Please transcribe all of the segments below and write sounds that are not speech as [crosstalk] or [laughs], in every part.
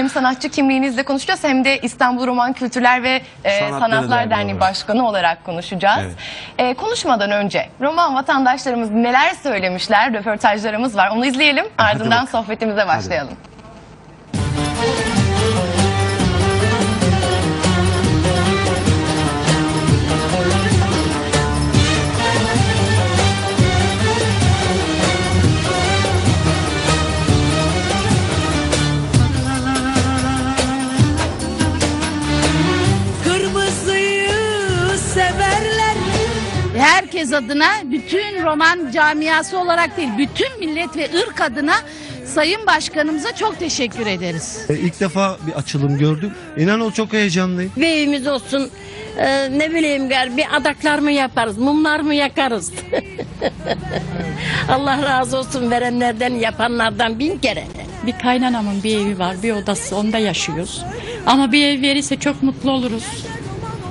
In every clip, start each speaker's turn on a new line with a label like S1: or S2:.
S1: Hem sanatçı kimliğinizle konuşacağız hem de İstanbul Roman Kültürler ve e,
S2: Sanatları
S1: Sanatlar
S2: Derneği
S1: Derneği
S2: olarak.
S1: Başkanı olarak konuşacağız.
S2: Evet.
S1: E, konuşmadan önce roman vatandaşlarımız neler söylemişler röportajlarımız var. Onu izleyelim ardından
S2: bakalım.
S1: sohbetimize başlayalım.
S3: Kırmızıyı
S4: herkes adına bütün roman camiası olarak değil bütün millet ve ırk adına Sayın Başkanımıza çok teşekkür ederiz.
S5: E, İlk defa bir açılım gördüm. İnan o çok heyecanlıyım.
S6: bir evimiz olsun. Ee, ne bileyim gel bir adaklar mı yaparız, mumlar mı yakarız? [laughs] Allah razı olsun verenlerden, yapanlardan bin kere.
S7: Bir kaynanamın bir evi var, bir odası, onda yaşıyoruz. Ama bir ev verirse çok mutlu oluruz.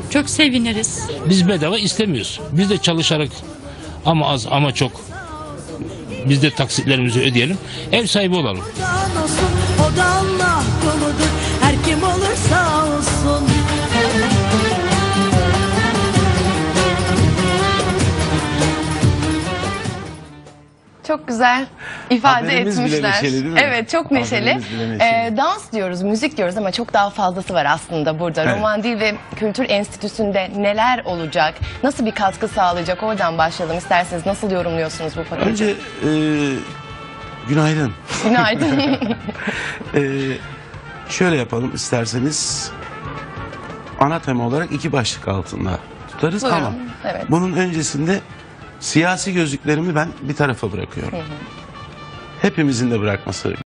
S7: Çok seviniriz.
S8: Biz bedava istemiyoruz. Biz de çalışarak ama az ama çok biz de taksitlerimizi ödeyelim. Ev sahibi olalım.
S1: Çok güzel ifade
S2: Haberimiz bile
S1: etmişler.
S2: neşeli değil mi?
S1: Evet çok neşeli.
S2: Bile neşeli.
S1: Ee, dans diyoruz, müzik diyoruz ama çok daha fazlası var aslında burada.
S2: Evet.
S1: Roman Dil ve Kültür Enstitüsü'nde neler olacak? Nasıl bir katkı sağlayacak? Oradan başlayalım isterseniz. Nasıl yorumluyorsunuz bu paketi?
S2: Önce e, günaydın.
S1: Günaydın. [laughs] [laughs]
S2: E, şöyle yapalım isterseniz. Ana tema olarak iki başlık altında tutarız
S1: Buyurun,
S2: ama
S1: evet.
S2: bunun öncesinde siyasi gözlüklerimi ben bir tarafa bırakıyorum. Hepimizin de bırakması